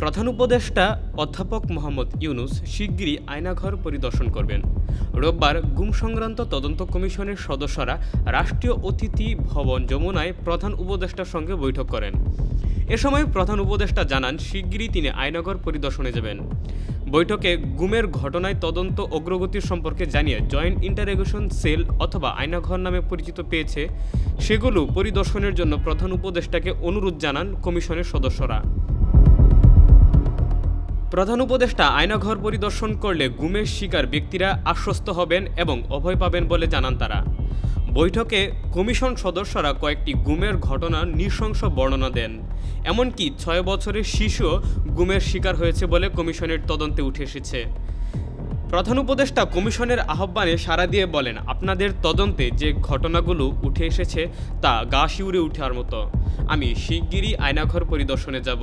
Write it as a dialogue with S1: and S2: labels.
S1: প্রধান উপদেষ্টা অধ্যাপক মোহাম্মদ ইউনুস শিগগিরই আয়নাঘর পরিদর্শন করবেন। রোববার গুম সংক্রান্ত তদন্ত কমিশনের সদস্যরা রাষ্ট্রীয় অতিথি ভবন যমুনায় প্রধান উপদেষ্টার সঙ্গে বৈঠক করেন। এ সময় প্রধান উপদেষ্টা জানান, শিগগিরই তিনি আয়নাঘর পরিদর্শনে যাবেন। বৈঠকে গুমের ঘটনায় তদন্ত অগ্রগতির সম্পর্কে জানিয়ে জয়েন্ট ইন্টারেগেশন সেল অথবা আয়নাঘর নামে পরিচিত পেয়েছে, সেগুলো পরিদর্শনের জন্য প্রধান উপদেষ্টাকে অনুরোধ জানান কমিশনের সদস্যরা। প্রধান উপদেষ্টা আয়নাঘর পরিদর্শন করলে গুমের শিকার ব্যক্তিরা আশ্বস্ত হবেন এবং অভয় পাবেন বলে জানান তারা। বৈঠকে কমিশন সদস্যরা কয়েকটি গুমের ঘটনার নৃশংস বর্ণনা দেন। এমনকি ছয় বছরের শিশুও গুমের শিকার হয়েছে বলে কমিশনের তদন্তে উঠে এসেছে। প্রধান উপদেষ্টা কমিশনের আহ্বানে সাড়া দিয়ে বলেন, আপনাদের তদন্তে যে ঘটনাগুলো উঠে এসেছে তা গা শিউরে উঠার মতো। আমি শিগগিরই আয়নাঘর পরিদর্শনে যাব।